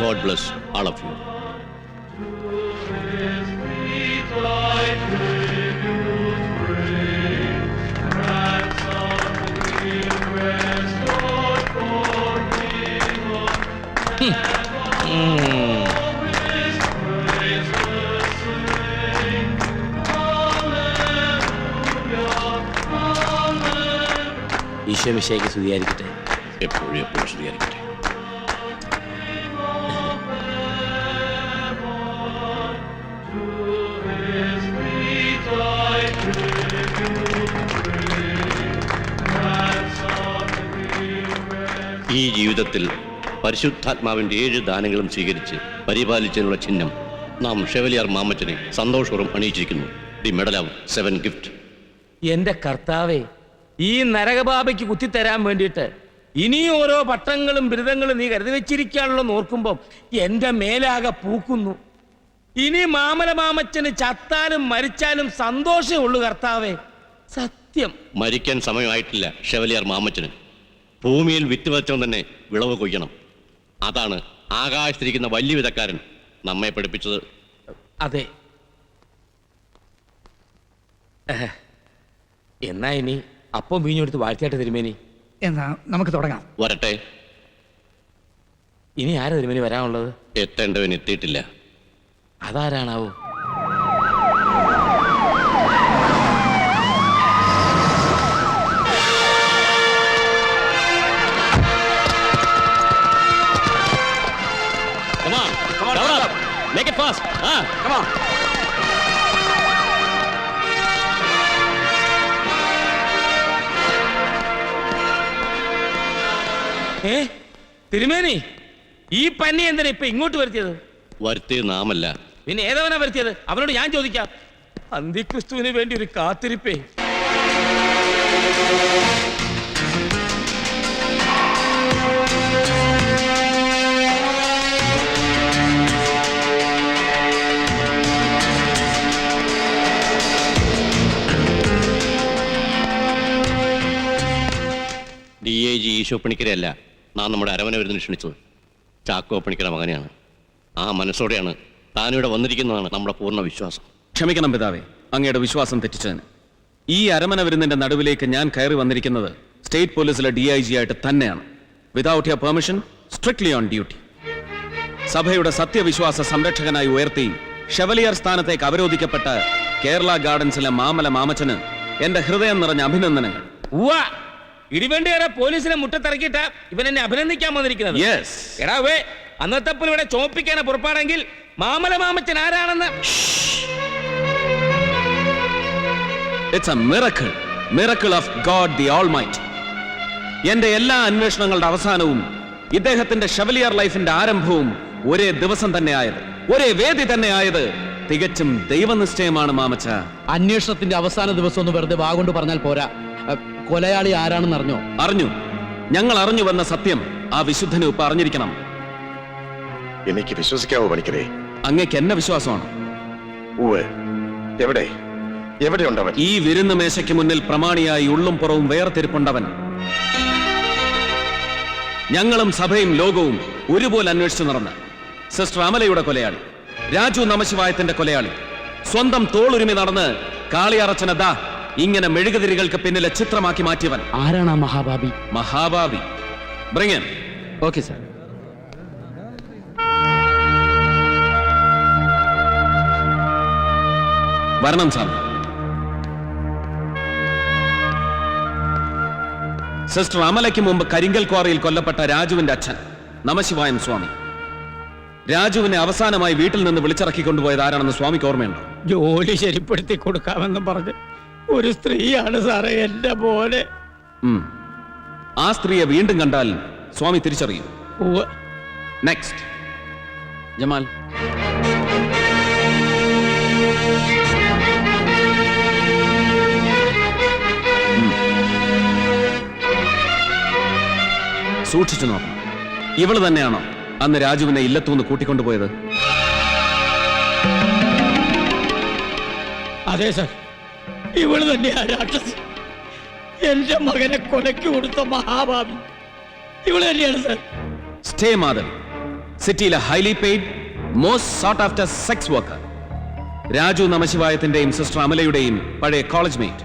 God bless all of you Isho മിശയ്ക്ക് സ്തുതിയായിരിക്കട്ടെ. എപ്പോഴും എപ്പോഴും സ്തുതിയായിരിക്കട്ടെ. ഈ ജീവിതത്തിൽ പരിശുദ്ധാത്മാവിന്റെ ഏഴ് ദാനങ്ങളും സ്വീകരിച്ച് പരിപാലിച്ചതിനുള്ള ചിഹ്നം നാം ഷെവലിയാർ മാമച്ചനെ സന്തോഷപൂർവം അണിയിച്ചിരിക്കുന്നു. The medal of seven gift. എന്റെ കർത്താവേ ഈ നരകബാബയ്ക്ക് കുത്തിത്തരാൻ വേണ്ടിയിട്ട് ഇനിയും ഓരോ പട്ടങ്ങളും ബിരുദങ്ങളും നീ കരുതി വെച്ചിരിക്കാണല്ലോ നോർക്കുമ്പോൾ എന്റെ മേലാകെ പൂക്കുന്നു. ഇനി മാമല മാമച്ചന് ചത്താലും മരിച്ചാലും സന്തോഷമേ ഉള്ളു കർത്താവേ. സത്യം. മരിക്കാൻ സമയമായിട്ടില്ല ഷെവലിയാർ മാമച്ചന്. ഭൂമിയിൽ വിത്ത് വെച്ചവൻ തന്നെ വിളവ് കൊയ്യണം. അതാണ് ആകാശത്തിരിക്കുന്ന വലിയ വിധക്കാരൻ നമ്മെ പഠിപ്പിച്ചത്. അതെ. എന്നാ ഇനി? അപ്പം വീഞ്ഞു വീഞ്ഞെടുത്ത് വാഴ്ത്തിയായിട്ട് തിരുമേനി. എന്നാ നമുക്ക് തുടങ്ങാം. വരട്ടെ. ഇനി ആരാ തിരുമേനി വരാനുള്ളത്? എത്തേണ്ടവൻ എത്തിയിട്ടില്ല. അതാരാണാവോ? Come on, come on, up. Make it fast. Ah, come on. ഏ? തിരുമേനി ഈ പന്നി എന്തിനാ ഇപ്പൊ ഇങ്ങോട്ട് വരുത്തിയത്? വരുത്തിയത് നാമല്ല. പിന്നെ ഏതവനാ വരുത്തിയത്? അവനോട് ഞാൻ ചോദിക്കാം. അന്തിക്രിസ്തുവിന് വേണ്ടി ഒരു കാത്തിരിപ്പേ. ഡി എ ജി ഈശോ പണിക്കരെയല്ല നാം നമ്മുടെ അരവനെ വരുന്നതിന് ക്ഷണിച്ചത്. ചാക്കോ പണിക്കുന്ന മകനെയാണ്. ആ മനസ്സോടെയാണ് താനിവിടെ വന്നിരിക്കുന്നതാണ് നമ്മുടെ പൂർണ വിശ്വാസം. ക്ഷമിക്കണം പിതാവേ അങ്ങയുടെ വിശ്വാസം തെറ്റിച്ചതിന്. ഈ അരമന വരുന്നതിന്റെ നടുവിലേക്ക് ഞാൻ കയറി വന്നിരിക്കുന്നത് സ്റ്റേറ്റ് പോലീസിലെ ഡി ഐ ജി ആയിട്ട് തന്നെയാണ്. Without your permission strictly on duty സഭയുടെ സത്യവിശ്വാസ സംരക്ഷകനായി ഉയർത്തി ഷെവലിയർ സ്ഥാനത്തേക്ക് അവരോധിക്കപ്പെട്ട കേരള ഗാർഡൻസിലെ മാമല മാമച്ചന് എന്റെ ഹൃദയം നിറഞ്ഞ അഭിനന്ദനങ്ങൾ. ഇടിവണ്ടിയേറെ പോലീസിനെ മുറ്റത്തിറക്കിയിട്ട ഇവൻ എന്നെ അഭിനന്ദിക്കാൻ വന്നിരിക്കുന്നത്. യെസ് എടാ വേ അന്നത്തെ പോലെ ഇവിടെ ചോപ്പിക്കാനെ പുറപ്പാടെങ്കിൽ മാമല മാമച്ചൻ ആരാണെന്ന്? It's a miracle miracle of God the almighty എന്റെ എല്ലാ അന്വേഷണങ്ങളുടെ അവസാനവും ഇദ്ദേഹത്തിന്റെ ഷെവലിയർ ലൈഫിന്റെ ആരംഭവും ഒരേ ദിവസം തന്നെ ആയത് ഒരേ വേദി തന്നെ ആയത് തികച്ചും ദൈവനിശ്ചയമാണ് മാമച്ച. അന്വേഷണത്തിന്റെ അവസാന ദിവസം ഒന്ന് വെറുതെ വാഗൊണ്ട് പറഞ്ഞാൽ പോരാ. കൊലയാളി ആരാണെന്ന് അറിഞ്ഞോ? അറിഞ്ഞു. ഞങ്ങൾ അറിഞ്ഞു വന്ന സത്യം ആ വിശുദ്ധന് ഉപ്പ അറിഞ്ഞിരിക്കണം. എനിക്ക് വിശ്വസിക്കാവോ പണിക്കരേ? അങ്ങക്ക് എന്നെ വിശ്വാസമാണ്? എവിടെ എവിടെ? ഉണ്ടവൻ ഈ വിരുന്ന് മേശയ്ക്ക് മുന്നിൽ പ്രമാണിയായി ഉള്ളും പുറവും വേർതിരിപ്പുണ്ടവൻ. ഞങ്ങളും സഭയും ലോകവും ഒരുപോലെ അന്വേഷിച്ചു നടന്ന്. സിസ്റ്റർ അമലയുടെ കൊലയാളി രാജു നമശിവായത്തിന്റെ കൊലയാളി സ്വന്തം തോളുരുമി നടന്ന് കാളിയറച്ചന ദാ ഇങ്ങനെ മെഴുകുതിരികൾക്ക് പിന്നിലെ ചിത്രമാക്കി മാറ്റിയവൻ ആരാണ് ആ മഹാഭാവി? മഹാഭാവി. ബ്രിങ്ങൻ ഓക്കെ സാർ വരണം സാർ സിസ്റ്റർ അമലയ്ക്ക് മുമ്പ് കരിങ്കൽ ക്വാറിയിൽ കൊല്ലപ്പെട്ട രാജുവിന്റെ അച്ഛൻ നമശിവായൻ സ്വാമി. രാജുവിനെ അവസാനമായി വീട്ടിൽ നിന്ന് വിളിച്ചിറക്കി കൊണ്ടുപോയത് ആരാണെന്ന് സ്വാമിക്ക് ഓർമ്മയുണ്ടോ? ജോലി ശരിപ്പെടുത്തി കൊടുക്കാമെന്ന് പറഞ്ഞ് ഒരു സ്ത്രീയാണ് സാറേ എന്റെ പോലെ ആ സ്ത്രീയെ വീണ്ടും കണ്ടാൽ സ്വാമി തിരിച്ചറിയും. നെക്സ്റ്റ് ജമാൽ. സൂക്ഷിച്ചു നോക്കണം. ഇവൾ തന്നെയാണോ അന്ന് രാജുവിനെ ഇല്ലത്തൂന്ന് കൂട്ടിക്കൊണ്ടുപോയത്? അതെ സാർ. ഇവൾ തന്നെയാ രാക്ഷസി. എന്റെ മകനെ കൊലയ്ക്ക് കൊടുത്ത മഹാഭാവി ഇവൾ തന്നെയാണ് സാർ. സ്റ്റേ മാതൻ സിറ്റിയിലെ highly paid most sought after sex worker Raju നമശിവായത്തിന്റെയും sister അമലയുടെയും പഴയ കോളേജ് മേറ്റ്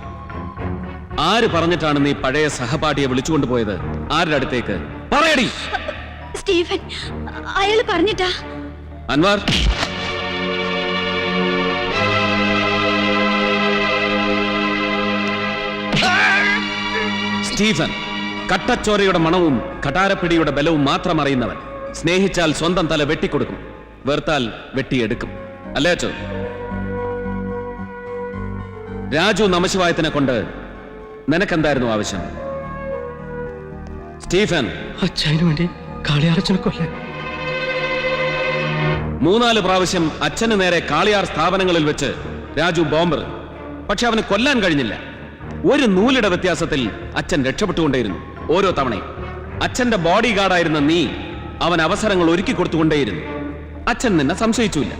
ആര് പറഞ്ഞിട്ടാണ് നീ പഴയ സഹപാഠിയെ വിളിച്ചുകൊണ്ടുപോയത് ആരുടെ അടുത്തേക്ക്? പറയടി. സ്റ്റീഫൻ അയാൾ പറഞ്ഞിട്ടാ. അൻവാർ. സ്റ്റീഫൻ കട്ടച്ചോരയുടെ മണവും കടാരപ്പിടിയുടെ ബലവും മാത്രം അറിയുന്നവൻ. സ്നേഹിച്ചാൽ സ്വന്തം തല വെട്ടിക്കൊടുക്കും. വെറുത്താൽ വെട്ടിയെടുക്കും. അല്ലേ അച്ചോ രാജു നമശിവായത്തിനെ കൊണ്ട് നിനക്കെന്തായിരുന്നു ആവശ്യം? സ്റ്റീഫൻ. അച്ഛനു വേണ്ടി കാളിയാറച്ചനെ കൊല്ലാൻ മൂന്നാൽ പ്രാവശ്യം അച്ഛന് നേരെ കാളിയാർ സ്ഥാപനങ്ങളിൽ വെച്ച് രാജു ബോംബർ. പക്ഷെ അവന് കൊല്ലാൻ കഴിഞ്ഞില്ല. ഒരു നൂലിട വ്യത്യാസത്തിൽ അച്ഛൻ രക്ഷപ്പെട്ടുകൊണ്ടേയിരുന്നു. ഓരോ തവണയും. അച്ഛന്റെ ബോഡി ഗാർഡായിരുന്ന നീ അവൻ അവസരങ്ങൾ ഒരുക്കി കൊടുത്തുകൊണ്ടേയിരുന്നു. അച്ഛൻ നിന്നെ സംശയിച്ചില്ല.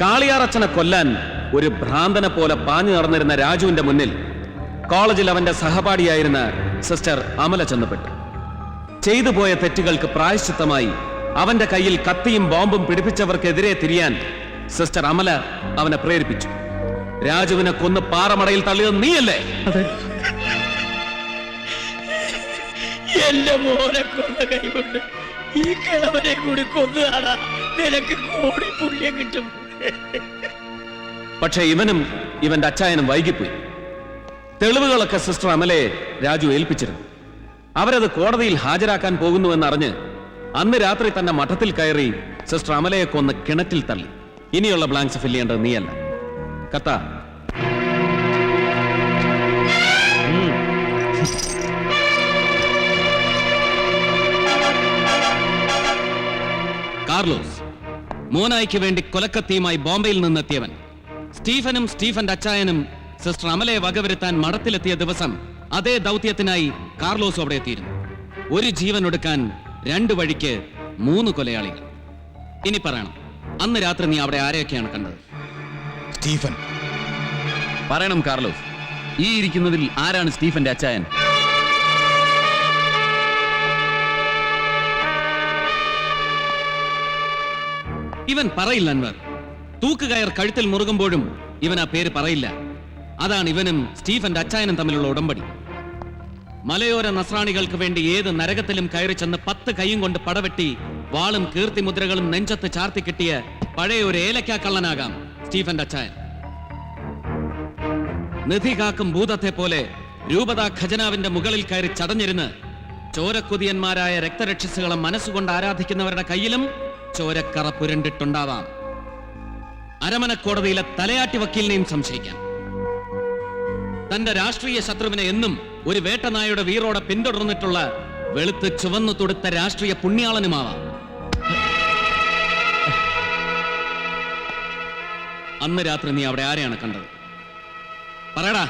കാളിയാർ അച്ഛനെ കൊല്ലാൻ ഒരു ഭ്രാന്തനെ പോലെ പാഞ്ഞു നടന്നിരുന്ന രാജുവിന്റെ മുന്നിൽ കോളേജിൽ അവന്റെ സഹപാഠിയായിരുന്ന സിസ്റ്റർ അമല ചെന്നപ്പെട്ടു. ചെയ്തു പോയ തെറ്റുകൾക്ക് പ്രായശ്ചിത്തമായി അവന്റെ കയ്യിൽ കത്തിയും ബോംബും പിടിപ്പിച്ചവർക്കെതിരെ തിരിയാൻ സിസ്റ്റർ അമല അവനെ പ്രേരിപ്പിച്ചു. രാജുവിനെ കൊന്ന് പാറമടയിൽ തള്ളിയത് നീയല്ലേ? എന്റെ മോനെ കൊന്ന കൈകൊണ്ട് ഈ കിളവനെ കൂടി കൊന്നതാടാ. നിനക്ക് കോടി പുണ്യം കിട്ടും. പക്ഷെ ഇവനും ഇവന്റെ അച്ചായനും വൈകിപ്പോയി. തെളിവുകളൊക്കെ സിസ്റ്റർ അമലയെ രാജു ഏൽപ്പിച്ചിരുന്നു. അവരത് കോടതിയിൽ ഹാജരാക്കാൻ പോകുന്നുവെന്നറിഞ്ഞ് അന്ന് രാത്രി തന്നെ മഠത്തിൽ കയറി സിസ്റ്റർ അമലയെ കൊന്ന് കിണറ്റിൽ തള്ളി. ഇനിയുള്ള ബ്ലാങ്ക്സ് ഫില്ല് ചെയ്യേണ്ടത് നീയല്ല. കത്ത കാർലോസ് മോനായിക്ക് വേണ്ടി കൊലക്കത്തിയുമായി ബോംബെയിൽ നിന്നെത്തിയവൻ. സ്റ്റീഫനും സ്റ്റീഫന്റെ അച്ചായനും സിസ്റ്റർ അമലയെ വകവരുത്താൻ മഠത്തിലെത്തിയ ദിവസം അതേ ദൗത്യത്തിനായി കാർലോസ് അവിടെ എത്തിയിരുന്നു. ഒരു ജീവൻ ഒടുക്കാൻ രണ്ട് വഴിക്ക് മൂന്ന് കൊലയാളികൾ. ഇനി പറയണം അന്ന് രാത്രി നീ അവിടെ ആരെയൊക്കെയാണ് കണ്ടത്? സ്റ്റീഫൻ. പറയണം കാർലോസ്. ഈ ഇരിക്കുന്നതിൽ ആരാണ് സ്റ്റീഫന്റെ അച്ചായൻ? ഇവൻ പറയില്ല അൻവർ. തൂക്കുകയർ കഴുത്തിൽ മുറുകുമ്പോഴും ഇവൻ ആ പേര് പറയില്ല. അതാണ് ഇവനും സ്റ്റീഫന്റെ അച്ചായനും തമ്മിലുള്ള ഉടമ്പടി. മലയോര നസ്രാണികൾക്ക് വേണ്ടി ഏത് നരകത്തിലും കയറി ചെന്ന് പത്ത് കൈയും കൊണ്ട് പടവെട്ടി വാളും കീർത്തിമുദ്രകളും നെഞ്ചത്ത് ചാർത്തി കിട്ടിയ പഴയ ഒരു ഏലക്കാ കള്ളനാകാം. സ്റ്റീഫന്റെ അച്ചായൻ നിധി കാക്കും ഭൂതത്തെ പോലെ രൂപതാ ഖജനാവിന്റെ മുകളിൽ കയറി ചടഞ്ഞിരുന്ന് ചോരക്കുതിയന്മാരായ രക്തരക്ഷസുകളെ മനസ്സുകൊണ്ട് ആരാധിക്കുന്നവരുടെ കയ്യിലും ചോരക്കറ പുരണ്ടിട്ടുണ്ടാവാം. അരമന കോടതിയിലെ തലയാട്ടി വക്കീലിനെയും സംശയിക്കാം. തന്റെ രാഷ്ട്രീയ ശത്രുവിനെ എന്നും ഒരു വേട്ടനായുടെ വീറോടെ പിന്തുടർന്നിട്ടുള്ള വെളുത്ത് ചുവന്നു തൊടുത്ത രാഷ്ട്രീയ പുണ്യാളനുമാവാം. അന്ന് രാത്രി നീ അവിടെ ആരെയാണ് കണ്ടത്? പറയടാ.